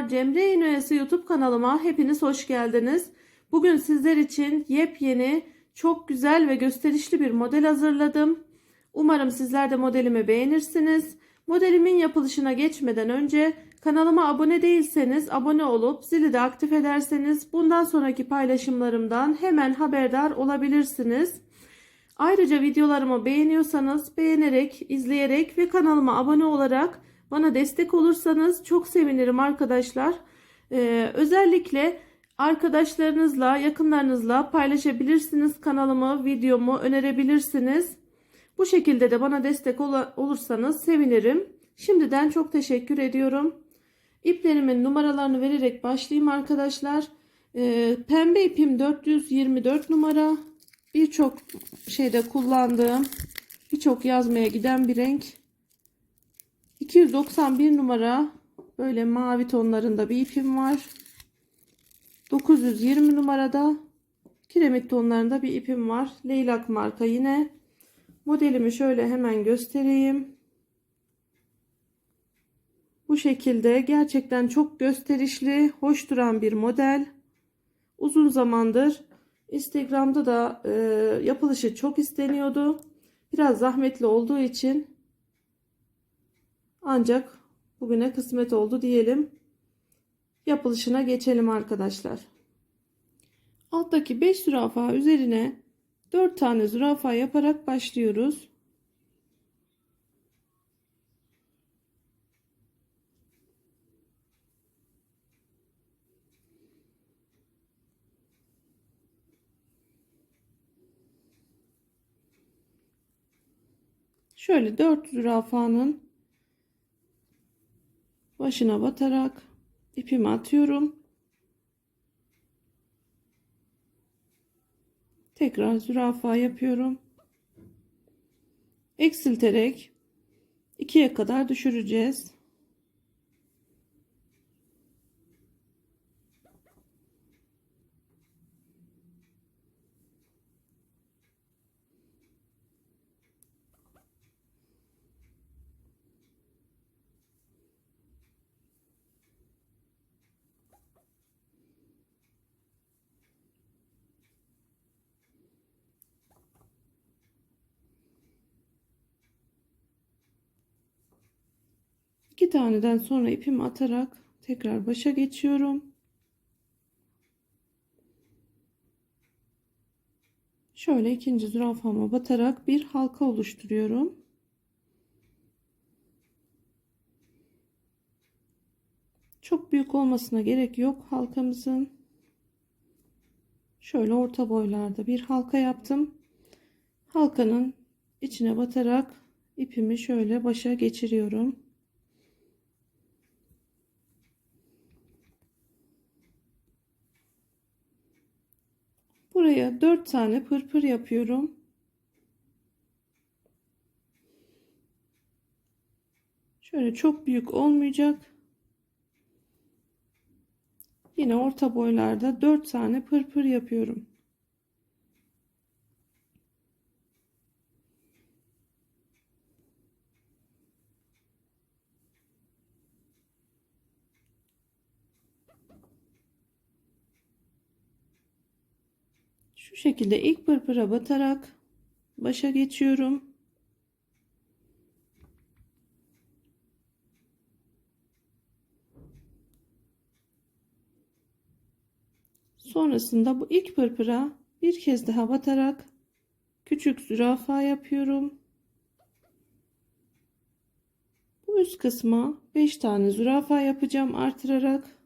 Merhabalar Cemre İğneyası YouTube kanalıma hepiniz hoş geldiniz. Bugün sizler için yepyeni, çok güzel ve gösterişli bir model hazırladım. Umarım sizler de modelimi beğenirsiniz. Modelimin yapılışına geçmeden önce kanalıma abone değilseniz abone olup zili de aktif ederseniz bundan sonraki paylaşımlarımdan hemen haberdar olabilirsiniz. Ayrıca videolarımı beğeniyorsanız beğenerek, izleyerek ve kanalıma abone olarak bana destek olursanız çok sevinirim arkadaşlar. Ee, özellikle arkadaşlarınızla, yakınlarınızla paylaşabilirsiniz kanalımı, videomu önerebilirsiniz. Bu şekilde de bana destek ol- olursanız sevinirim. Şimdiden çok teşekkür ediyorum. İplerimin numaralarını vererek başlayayım arkadaşlar. Ee, pembe ipim 424 numara. Birçok şeyde kullandığım, birçok yazmaya giden bir renk. 291 numara böyle mavi tonlarında bir ipim var. 920 numarada kiremit tonlarında bir ipim var. Leylak marka yine. Modelimi şöyle hemen göstereyim. Bu şekilde gerçekten çok gösterişli, hoş duran bir model. Uzun zamandır Instagram'da da e, yapılışı çok isteniyordu. Biraz zahmetli olduğu için ancak bugüne kısmet oldu diyelim. Yapılışına geçelim arkadaşlar. Alttaki 5 zürafa üzerine 4 tane zürafa yaparak başlıyoruz. Şöyle 4 zürafanın başına batarak ipimi atıyorum. Tekrar zürafa yapıyorum. Eksilterek ikiye kadar düşüreceğiz. İki taneden sonra ipimi atarak tekrar başa geçiyorum. Şöyle ikinci zürafama batarak bir halka oluşturuyorum. Çok büyük olmasına gerek yok halkamızın. Şöyle orta boylarda bir halka yaptım. Halkanın içine batarak ipimi şöyle başa geçiriyorum. Buraya 4 tane pırpır yapıyorum. Şöyle çok büyük olmayacak. Yine orta boylarda 4 tane pırpır yapıyorum. Şu şekilde ilk pırpıra batarak başa geçiyorum. Sonrasında bu ilk pırpıra bir kez daha batarak küçük zürafa yapıyorum. Bu üst kısma 5 tane zürafa yapacağım artırarak.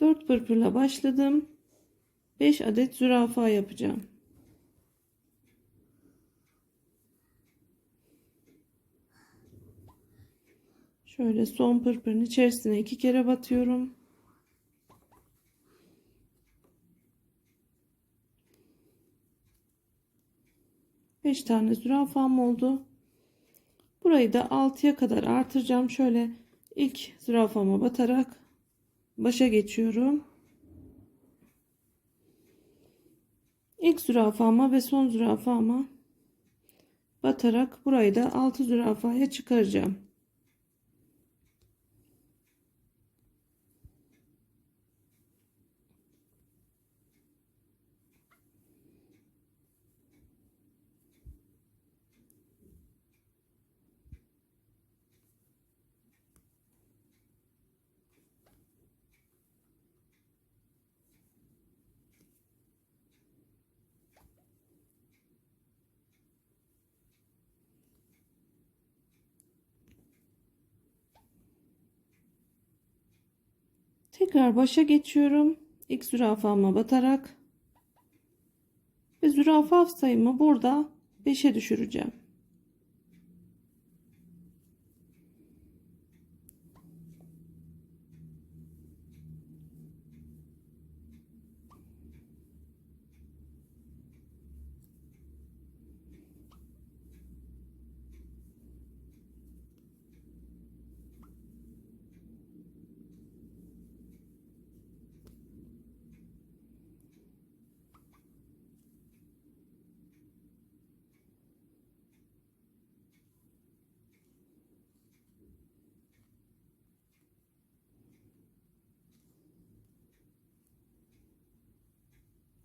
4 pırpırla başladım. 5 adet zürafa yapacağım. Şöyle son pırpırın içerisine iki kere batıyorum. Beş tane zürafam oldu. Burayı da 6'ya kadar artıracağım. Şöyle ilk zürafama batarak başa geçiyorum. İlk zürafama ve son zürafama batarak burayı da 6 zürafaya çıkaracağım. Tekrar başa geçiyorum. İlk zürafama batarak ve zürafa sayımı burada 5'e düşüreceğim.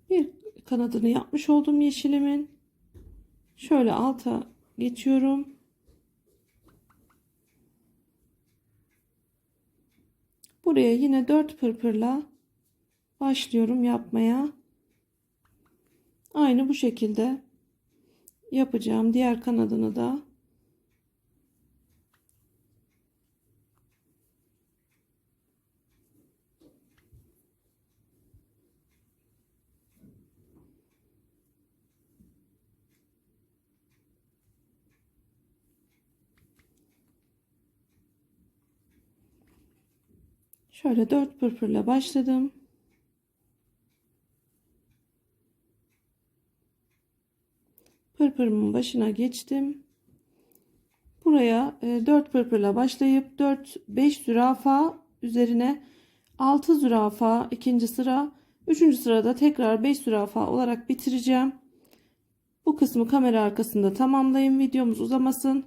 Bir kanadını yapmış oldum yeşilimin. Şöyle alta geçiyorum. Buraya yine 4 pırpırla başlıyorum yapmaya. Aynı bu şekilde yapacağım. Diğer kanadını da Şöyle dört pırpırla başladım. Pırpırımın başına geçtim. Buraya e, 4 pırpırla başlayıp 4 5 zürafa üzerine 6 zürafa ikinci sıra, üçüncü sırada tekrar 5 zürafa olarak bitireceğim. Bu kısmı kamera arkasında tamamlayın. Videomuz uzamasın.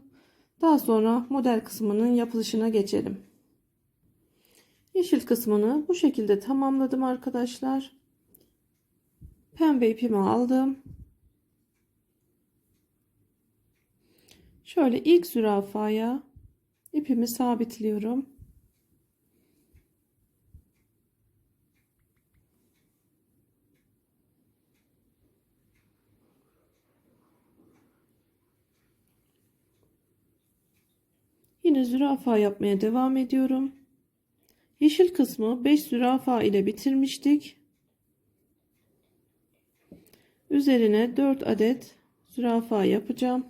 Daha sonra model kısmının yapılışına geçelim. Yeşil kısmını bu şekilde tamamladım arkadaşlar. Pembe ipimi aldım. Şöyle ilk zürafaya ipimi sabitliyorum. Yine zürafa yapmaya devam ediyorum. Yeşil kısmı 5 zürafa ile bitirmiştik. Üzerine 4 adet zürafa yapacağım.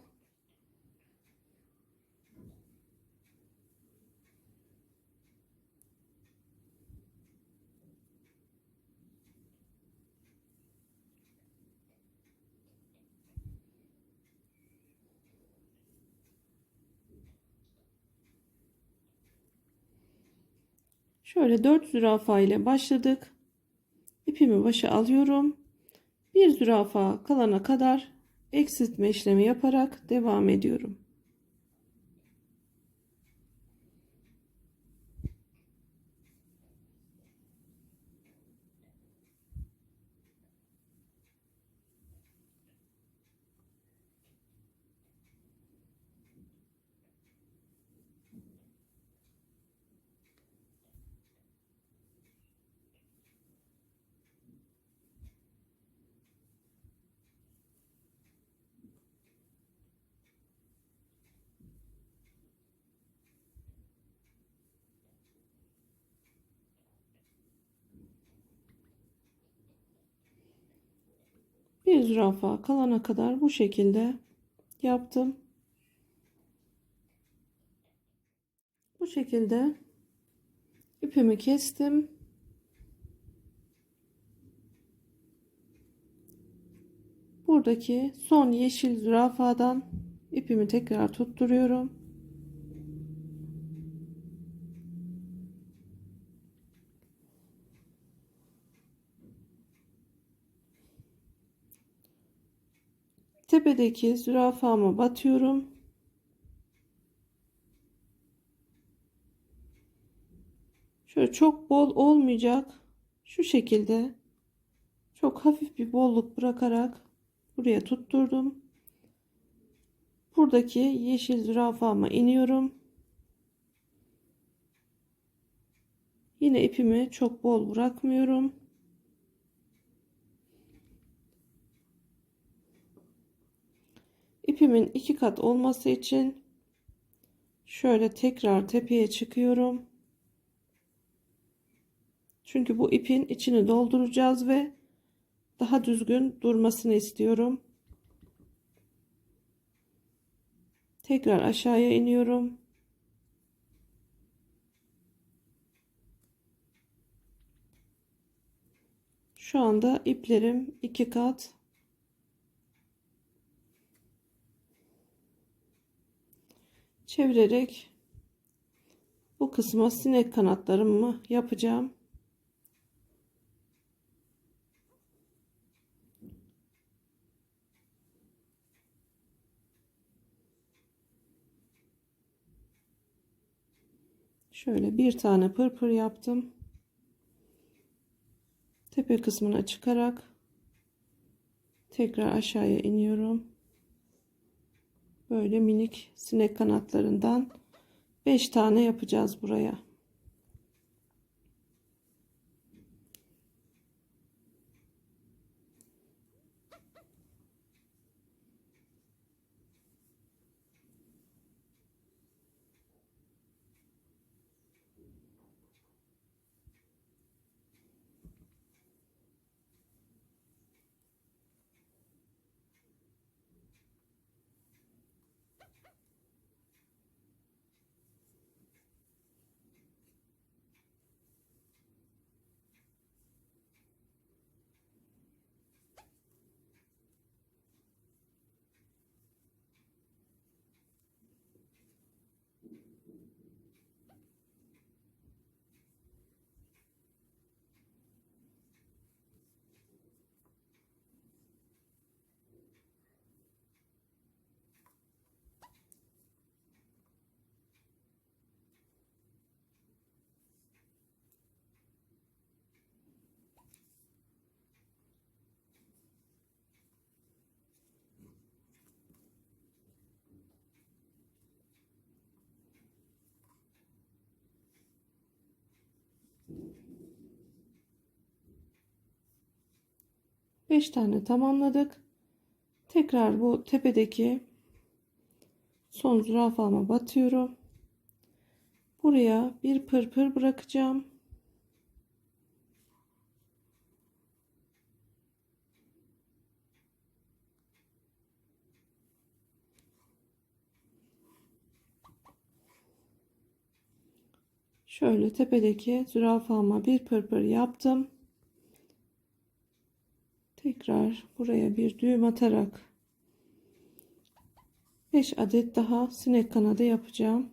Şöyle 4 zürafa ile başladık. İpimi başa alıyorum. Bir zürafa kalana kadar eksiltme işlemi yaparak devam ediyorum. Bir zürafa kalana kadar bu şekilde yaptım. Bu şekilde ipimi kestim. Buradaki son yeşil zürafadan ipimi tekrar tutturuyorum. Tepedeki zürafama batıyorum. Şöyle çok bol olmayacak. Şu şekilde çok hafif bir bolluk bırakarak buraya tutturdum. Buradaki yeşil zürafama iniyorum. Yine ipimi çok bol bırakmıyorum. İpimin iki kat olması için şöyle tekrar tepeye çıkıyorum. Çünkü bu ipin içini dolduracağız ve daha düzgün durmasını istiyorum. Tekrar aşağıya iniyorum. Şu anda iplerim iki kat. Çevirerek bu kısma sinek kanatlarımı yapacağım. Şöyle bir tane pırpır yaptım. Tepe kısmına çıkarak tekrar aşağıya iniyorum. Böyle minik sinek kanatlarından 5 tane yapacağız buraya. Beş tane tamamladık. Tekrar bu tepedeki son zürafama batıyorum. Buraya bir pırpır bırakacağım. Şöyle tepedeki zürafama bir pırpır yaptım. Tekrar buraya bir düğüm atarak 5 adet daha sinek kanadı yapacağım.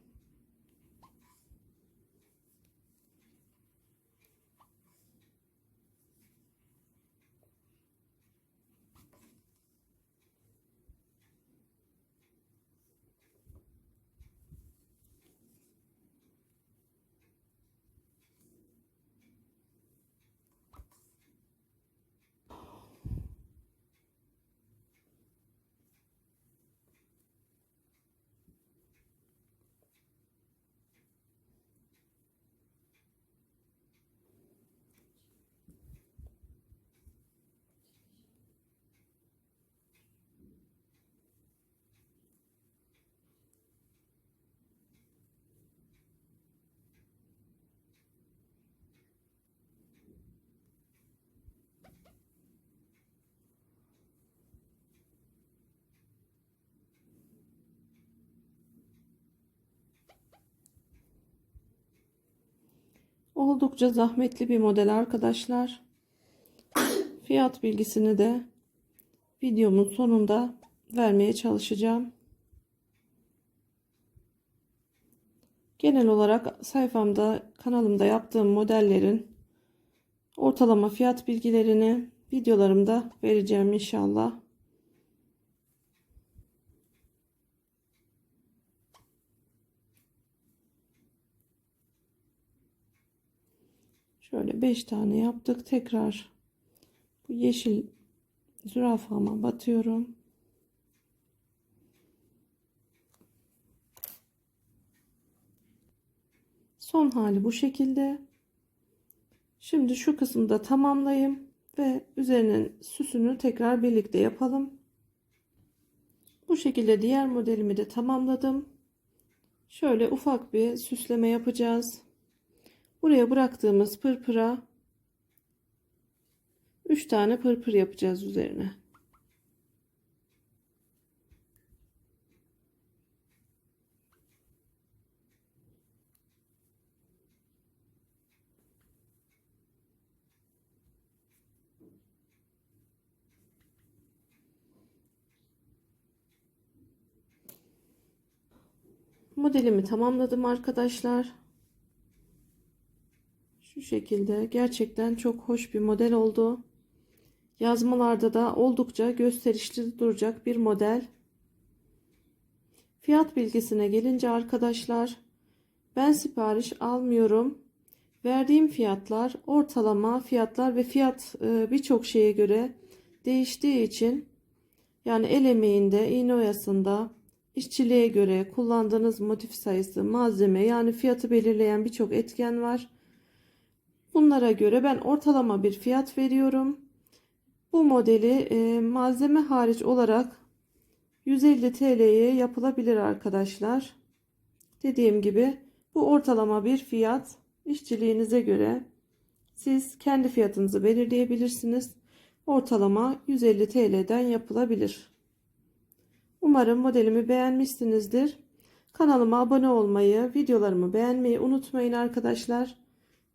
Oldukça zahmetli bir model arkadaşlar. Fiyat bilgisini de videomun sonunda vermeye çalışacağım. Genel olarak sayfamda kanalımda yaptığım modellerin ortalama fiyat bilgilerini videolarımda vereceğim inşallah. Şöyle 5 tane yaptık. Tekrar bu yeşil zürafama batıyorum. Son hali bu şekilde. Şimdi şu kısmı da tamamlayayım ve üzerinin süsünü tekrar birlikte yapalım. Bu şekilde diğer modelimi de tamamladım. Şöyle ufak bir süsleme yapacağız. Buraya bıraktığımız pırpıra 3 tane pırpır yapacağız üzerine. Modelimi tamamladım arkadaşlar. Şu şekilde gerçekten çok hoş bir model oldu. Yazmalarda da oldukça gösterişli duracak bir model. Fiyat bilgisine gelince arkadaşlar ben sipariş almıyorum. Verdiğim fiyatlar ortalama fiyatlar ve fiyat e, birçok şeye göre değiştiği için yani el emeğinde, iğne oyasında, işçiliğe göre kullandığınız motif sayısı, malzeme yani fiyatı belirleyen birçok etken var. Bunlara göre ben ortalama bir fiyat veriyorum. Bu modeli e, malzeme hariç olarak 150 TL'ye yapılabilir arkadaşlar. Dediğim gibi bu ortalama bir fiyat. İşçiliğinize göre siz kendi fiyatınızı belirleyebilirsiniz. Ortalama 150 TL'den yapılabilir. Umarım modelimi beğenmişsinizdir. Kanalıma abone olmayı, videolarımı beğenmeyi unutmayın arkadaşlar.